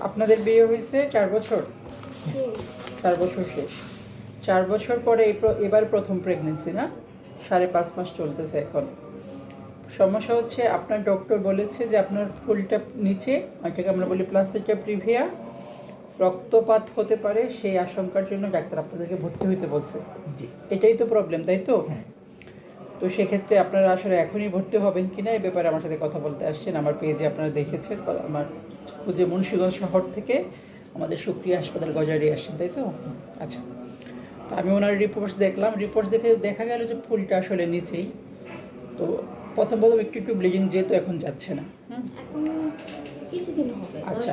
আপনাদের বিয়ে হয়েছে চার বছর? চার বছর শেষ। চার বছর পরে এই এবার প্রথম প্রেগনেন্সি না? সাড়ে পাঁচ মাস চলতেছে এখন। সমস্যা হচ্ছে আপনার ডক্টর বলেছে যে আপনার ফুলটা নিচে এটাকে আমরা বলি প্লাস্টিকটা প্রিভিয়া রক্তপাত হতে পারে সেই আশঙ্কার জন্য ডাক্তার আপনাদেরকে ভর্তি হইতে বলছে। জি। এটাই তো প্রবলেম তাই তো? হ্যাঁ। তো সেক্ষেত্রে আপনারা আসলে এখনই ভর্তি হবেন কি না এ ব্যাপারে আমার সাথে কথা বলতে আসছেন। আমার পেজে আপনারা দেখেছেন আমার খুঁজে মুন্সিগঞ্জ শহর থেকে আমাদের সুপ্রিয়া হাসপাতাল গজারি আসছেন তাই তো? আচ্ছা। তো আমি ওনার রিপোর্টস দেখলাম। রিপোর্টস দেখে দেখা গেল যে ফুলটা আসলে নিচেই। তো প্রথম প্রথম একটু একটু ব্লিডিং যেহেতু এখন যাচ্ছে না আচ্ছা।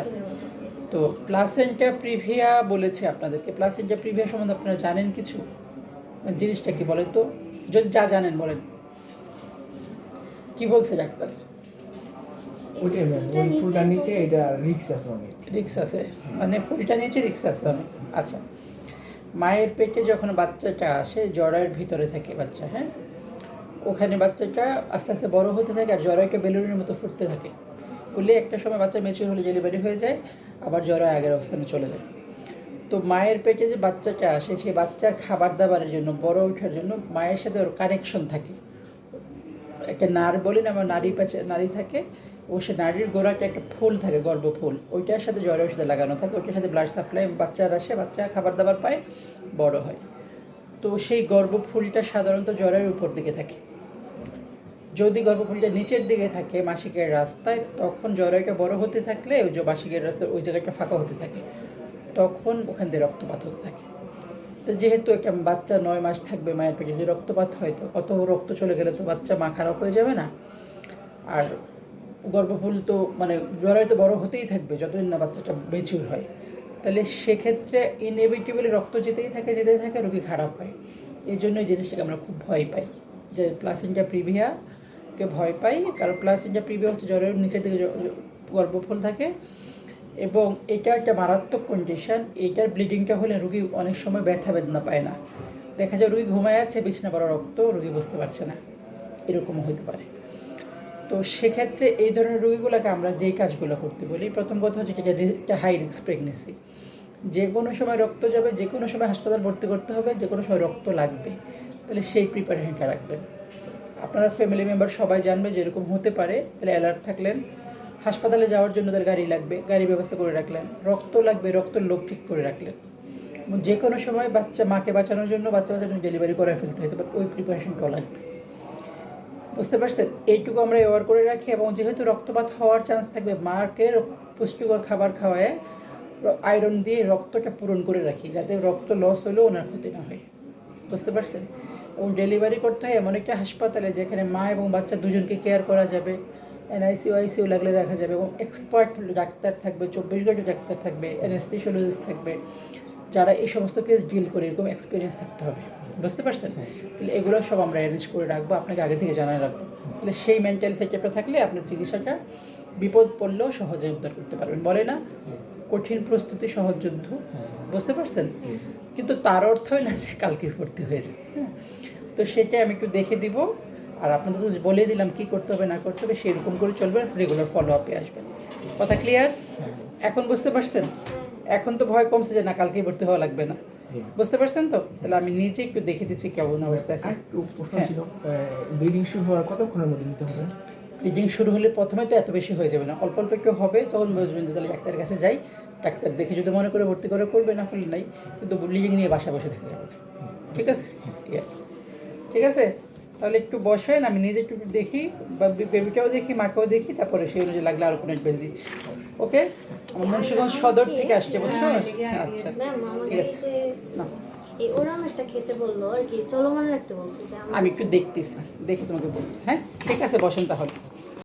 তো প্লাসেন্টা প্রিভিয়া বলেছে আপনাদেরকে। প্লাসেন্টা প্রিভিয়া সম্বন্ধে আপনারা জানেন কিছু? জিনিসটা কি বলেন তো? যদি যা জানেন বলেন। কি বলছে ডাক্তার? ওইটাই ম্যাম এটা ওই ফুলটার নিচে এটা রিক্স আছে অনেক। রিক্স আছে? মানে ফুলটা নিচে রিক্স আছে অনেক। আচ্ছা। মায়ের পেটে যখন বাচ্চাটা আসে জরায়ের ভিতরে থাকে বাচ্চা হ্যাঁ? ওখানে বাচ্চাটা আস্তে আস্তে বড় হতে থাকে আর জরায়ুটা বেলুনের মতো ফুটতে থাকে। ফুলে একটা সময় বাচ্চা মেচুর হলে ডেলিভারি হয়ে যায় আবার জরায় আগের অবস্থানে চলে যায়। তো মায়ের পেটে যে বাচ্চাটা আসে সেই বাচ্চার খাবার দাবারের জন্য, বড় ওঠার জন্য মায়ের সাথে ওর কানেকশন থাকে। একটা নার বলি না, আমার নারী পাচে নারী থাকে, ও সে নারীর গোড়াতে একটা ফুল থাকে, গর্ভ ফুল। ওইটার সাথে জ্বরের সাথে লাগানো থাকে, ওইটার সাথে ব্লাড সাপ্লাই বাচ্চার আসে, বাচ্চা খাবার দাবার পায়, বড় হয়। তো সেই গর্ভ ফুলটা সাধারণত জ্বরের উপর দিকে থাকে। যদি গর্ভফুলটা নিচের দিকে থাকে মাসিকের রাস্তায়, তখন জরায়ুটা বড় হতে থাকলে, ওই যে মাসিকের রাস্তায়, ওই জায়গাটা ফাঁকা হতে থাকে। তখন ওখান দিয়ে রক্তপাত হতে থাকে। তো যেহেতু একটা বাচ্চা নয় মাস থাকবে মায়ের পেটে, যদি রক্তপাত হয় তো অত রক্ত চলে গেলে তো বাচ্চা মা খারাপ হয়ে যাবে না। আর গর্ভফুল তো মানে জরায়ু তো বড় হতেই থাকবে যতদিন না বাচ্চাটা মেচুর হয়। তাহলে সেক্ষেত্রে ইনএভিটেবলি রক্ত যেতেই থাকে যেতেই থাকে, রোগী খারাপ হয়। এই জন্য এই জিনিসটাকে আমরা খুব ভয় পাই। যে প্লাসিনটা প্রিভিয়াকে ভয় পাই, কারণ প্লাসিনটা প্রিভিয়া হচ্ছে জ্বরের নিচের দিকে গর্ভফুল থাকে। এবং এটা একটা মারাত্মক কন্ডিশন এইটার ব্লিডিংটা হলে রুগী অনেক সময় ব্যথা বেদনা পায় না। দেখা যায় রুগী ঘুমায় আছে, বিছনা পড়া রক্ত, রুগী বুঝতে পারছে না। এরকমও হতে পারে। তো সেক্ষেত্রে এই ধরনের রুগীগুলোকে আমরা যেই কাজগুলো করতে বলি, প্রথম কথা হচ্ছে এটা হাই রিস্ক প্রেগনেন্সি যে কোনো সময় রক্ত যাবে যে কোনো সময় হাসপাতাল ভর্তি করতে হবে যে কোনো সময় রক্ত লাগবে। তাহলে সেই প্রিপারেশনটা রাখবেন। আপনার ফ্যামিলি মেম্বার সবাই জানবে যে এরকম হতে পারে, তাহলে অ্যালার্ট থাকলেন। হাসপাতালে যাওয়ার জন্য তার গাড়ি লাগবে, গাড়ির ব্যবস্থা করে রাখলেন। রক্ত লাগবে, রক্তের লোক ঠিক করে রাখলেন। যে কোনো সময় বাচ্চা, মাকে বাঁচানোর জন্য বাচ্চা বাচ্চার ডেলিভারি করে ফেলতে হয়তো বাট ওই প্রিপারেশনটাও লাগবে। বুঝতে পারছেন? এইটুকু আমরা ব্যবহার করে রাখি এবং যেহেতু রক্তপাত হওয়ার চান্স থাকবে, মাকে পুষ্টিকর খাবার খাওয়ায় আয়রন দিয়ে রক্তটা পূরণ করে রাখি, যাতে রক্ত লস হলেও ওনার ক্ষতি না হয়। বুঝতে পারছেন? এবং ডেলিভারি করতে হয় এমন একটা হাসপাতালে যেখানে মা এবং বাচ্চা দুজনকে কেয়ার করা যাবে। এনআইসিউ আইসিউ লাগলে রাখা যাবে এবং এক্সপার্ট ডাক্তার থাকবে চব্বিশ ঘণ্টা ডাক্তার থাকবে অ্যানেস্থিসিওলজিস্ট থাকবে যারা এই সমস্ত কেস ডিল করে এরকম এক্সপিরিয়েন্স থাকতে হবে। বুঝতে পারছেন? তাহলে এগুলো সব আমরা অ্যারেঞ্জ করে রাখব আপনাকে আগে থেকে জানায় রাখব। তাহলে সেই মেন্টাল সেটআপটা থাকলে আপনার চিকিৎসাটা বিপদ পড়লেও সহজে উদ্ধার করতে পারবেন। বলে না কঠিন প্রস্তুতি সহজ যুদ্ধ। বুঝতে পারছেন? কিন্তু তার অর্থই না যে কালকে ভর্তি হয়ে যাবে। হ্যাঁ। তো সেটা আমি একটু দেখে দিব। আর আপনাদের তো বলে দিলাম কি করতে হবে না করতে হবে সেরকম করে চলবেন রেগুলার ফলো আপে আসবেন। কথা ক্লিয়ার এখন বুঝতে পারছেন? এখন তো ভয় কমছে যে না কালকে ভর্তি হওয়া লাগবে না। বুঝতে পারছেন তো? তাহলে আমি নিজে একটু দেখে দিচ্ছি কেমন অবস্থা আছে। প্রশ্ন হ্যাঁ। ছিল ব্লিডিং শুরু হওয়ার কতক্ষণের মধ্যে নিতে হবে? ব্লিডিং শুরু হলে প্রথমে তো এত বেশি হয়ে যাবে না। অল্প অল্প একটু হবে তখন বুঝবেন যে তাহলে ডাক্তারের কাছে যাই। ডাক্তার দেখে যদি মনে করে ভর্তি করে করবে না করলে নাই। কিন্তু ব্লিডিং নিয়ে বাসা বসে থেকে যাবে। না। ঠিক আছে। ঠিক আছে। তাহলে একটু বসেন আমি নিজে একটু দেখি বা বেবিটাও দেখি মাকেও দেখি তারপরে সেই অনুযায়ী লাগলে আরও কোনো বেঁধে দিচ্ছি। ওকে? আমার মুন্সিগঞ্জ সদর থেকে আসছে বুঝছ? আচ্ছা ম্যাম ঠিক আছে। না। এই খেতে বলল আর কি চলমান রাখতে বলছে আমি একটু দেখতেছি দেখে তোমাকে বলছি হ্যাঁ? ঠিক আছে বসেন তাহলে।